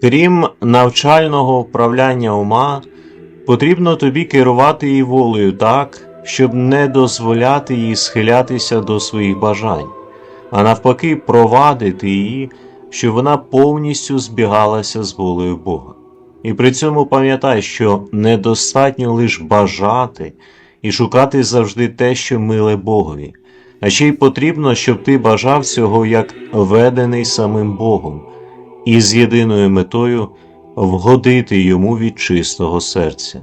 Крім навчального вправляння ума, потрібно тобі керувати її волею так, щоб не дозволяти їй схилятися до своїх бажань, а навпаки, провадити її, щоб вона повністю збігалася з волею Бога. І при цьому пам'ятай, що недостатньо лише бажати і шукати завжди те, що миле Богові, а ще й потрібно, щоб ти бажав цього як ведений самим Богом, і з єдиною метою вгодити йому від чистого серця.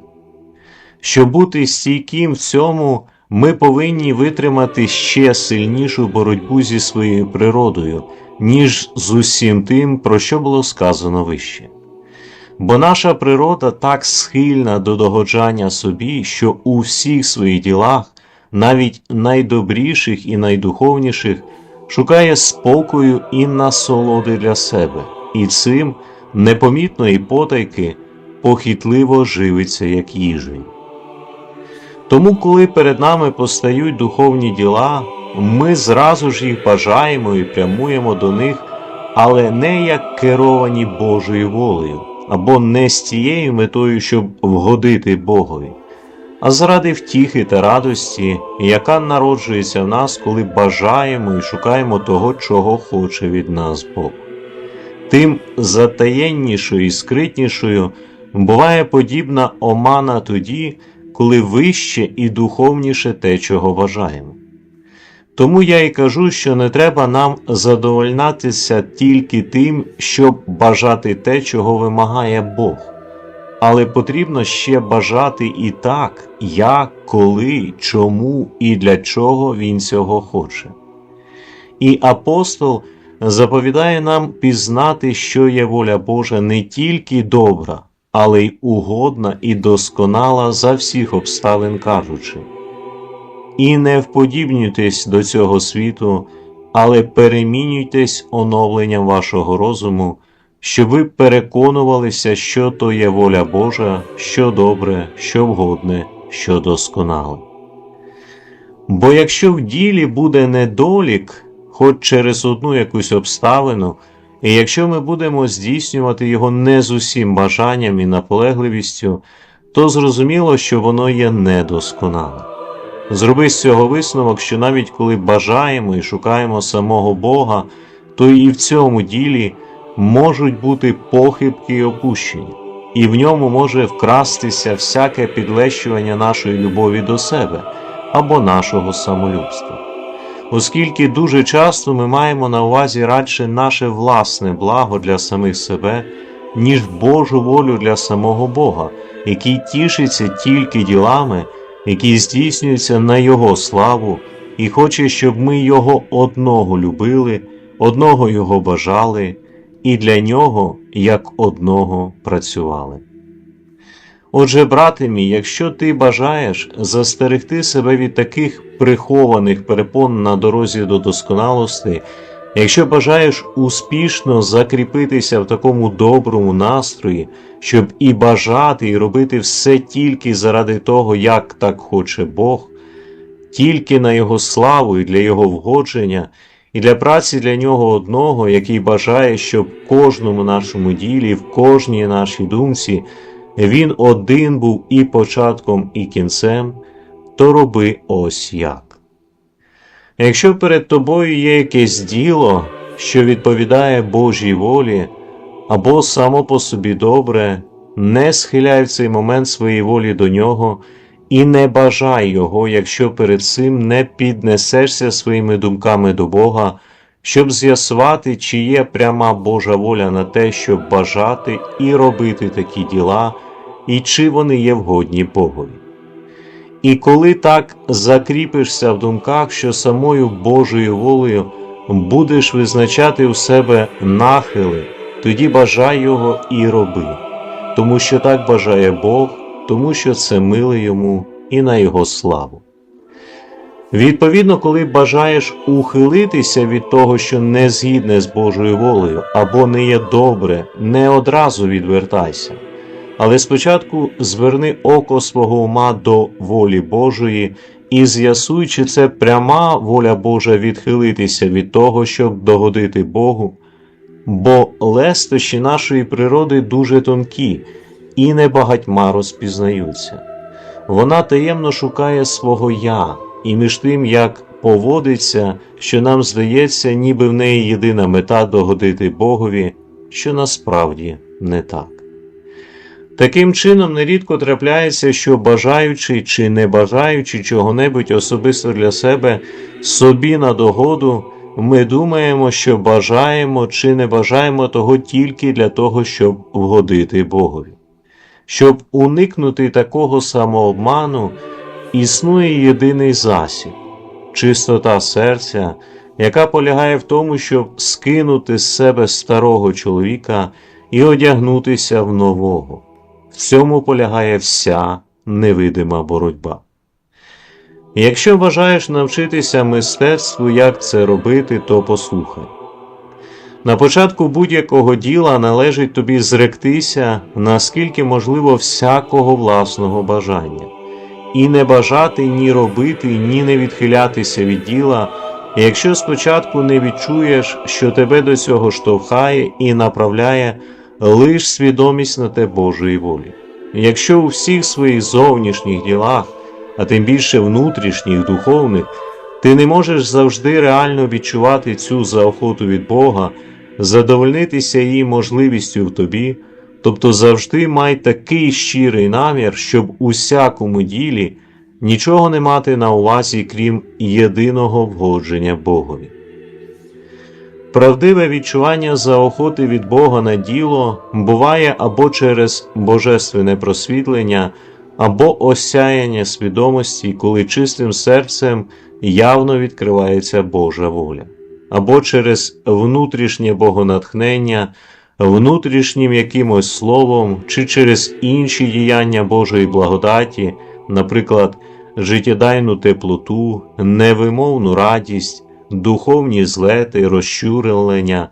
Щоб бути стійким в цьому, ми повинні витримати ще сильнішу боротьбу зі своєю природою, ніж з усім тим, про що було сказано вище. Бо наша природа так схильна до догоджання собі, що у всіх своїх ділах, навіть найдобріших і найдуховніших, шукає спокою і насолоди для себе, і цим непомітно і потайки похитливо живиться як їжень. Тому, коли перед нами постають духовні діла, ми зразу ж їх бажаємо і прямуємо до них, але не як керовані Божою волею, або не з тією метою, щоб вгодити Богові, а заради втіхи та радості, яка народжується в нас, коли бажаємо і шукаємо того, чого хоче від нас Бог. Тим затаєннішою і скритнішою буває подібна омана тоді, коли вище і духовніше те, чого бажаємо. Тому я й кажу, що не треба нам задовольнатися тільки тим, щоб бажати те, чого вимагає Бог, але потрібно ще бажати і так, як, коли, чому і для чого Він цього хоче. І апостол заповідає нам пізнати, що є воля Божа не тільки добра, але й угодна і досконала за всіх обставин кажучи. І не вподібнюйтесь до цього світу, але перемінюйтесь оновленням вашого розуму, щоб ви переконувалися, що то є воля Божа, що добре, що вгодне, що досконале. Бо якщо в ділі буде недолік, хоч через одну якусь обставину, і якщо ми будемо здійснювати його не з усім бажанням і наполегливістю, то зрозуміло, що воно є недосконале. Зроби з цього висновок, що навіть коли бажаємо і шукаємо самого Бога, то і в цьому ділі можуть бути похибки і опущення, і в ньому може вкрастися всяке підлещування нашої любові до себе або нашого самолюбства. Оскільки дуже часто ми маємо на увазі радше наше власне благо для самих себе, ніж Божу волю для самого Бога, який тішиться тільки ділами який здійснюється на Його славу, і хоче, щоб ми Його одного любили, одного Його бажали, і для Нього як одного працювали. Отже, брате мій, якщо ти бажаєш застерегти себе від таких прихованих перепон на дорозі до досконалості, Якщо бажаєш успішно закріпитися в такому доброму настрої, щоб і бажати, і робити все тільки заради того, як так хоче Бог, тільки на Його славу і для Його вгодження, і для праці для Нього одного, який бажає, щоб в кожному нашому ділі, в кожній нашій думці Він один був і початком, і кінцем, то роби ось як. Якщо перед тобою є якесь діло, що відповідає Божій волі, або само по собі добре, не схиляй в цей момент своєї волі до нього і не бажай його, якщо перед цим не піднесешся своїми думками до Бога, щоб з'ясувати, чи є пряма Божа воля на те, щоб бажати і робити такі діла, і чи вони є вгодні Богові. І коли так закріпишся в думках, що самою Божою волею будеш визначати у себе нахили, тоді бажай його і роби, тому що так бажає Бог, тому що це миле йому і на Його славу. Відповідно, коли бажаєш ухилитися від того, що не згідне з Божою волею або не є добре, не одразу відвертайся. Але спочатку зверни око свого ума до волі Божої і з'ясуй, чи це пряма воля Божа відхилитися від того, щоб догодити Богу, бо лестощі нашої природи дуже тонкі і небагатьма розпізнаються. Вона таємно шукає свого я, і між тим, як поводиться, що нам здається, ніби в неї єдина мета догодити Богові, що насправді не так. Таким чином, нерідко трапляється, що бажаючи чи не бажаючи чого-небудь особисто для себе собі на догоду, ми думаємо, що бажаємо чи не бажаємо того тільки для того, щоб вгодити Богові. Щоб уникнути такого самообману, існує єдиний засіб чистота серця, яка полягає в тому, щоб скинути з себе старого чоловіка і одягнутися в нового. В цьому полягає вся невидима боротьба. Якщо бажаєш навчитися мистецтву, як це робити, то послухай. На початку будь-якого діла належить тобі зректися, наскільки можливо, всякого власного бажання, і не бажати ні робити, ні не відхилятися від діла, якщо спочатку не відчуєш, що тебе до цього штовхає і направляє лиш свідомість на те Божої волі. Якщо у всіх своїх зовнішніх ділах, а тим більше внутрішніх, духовних, ти не можеш завжди реально відчувати цю заохоту від Бога, задовольнитися її можливістю в тобі, тобто завжди май такий щирий намір, щоб у всякому ділі нічого не мати на увазі, крім єдиного вгодження Богові. Правдиве відчування заохоти від Бога на діло буває або через божественне просвітлення, або осяяння свідомості, коли чистим серцем явно відкривається Божа воля, або через внутрішнє богонатхнення, внутрішнім якимось словом, чи через інші діяння Божої благодаті, наприклад, життєдайну теплоту, невимовну радість духовні злети, розчурення,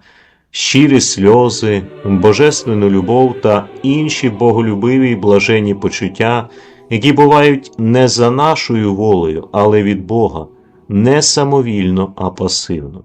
щирі сльози, божественну любов та інші боголюбиві й блаженні почуття, які бувають не за нашою волею, але від Бога, не самовільно, а пасивно.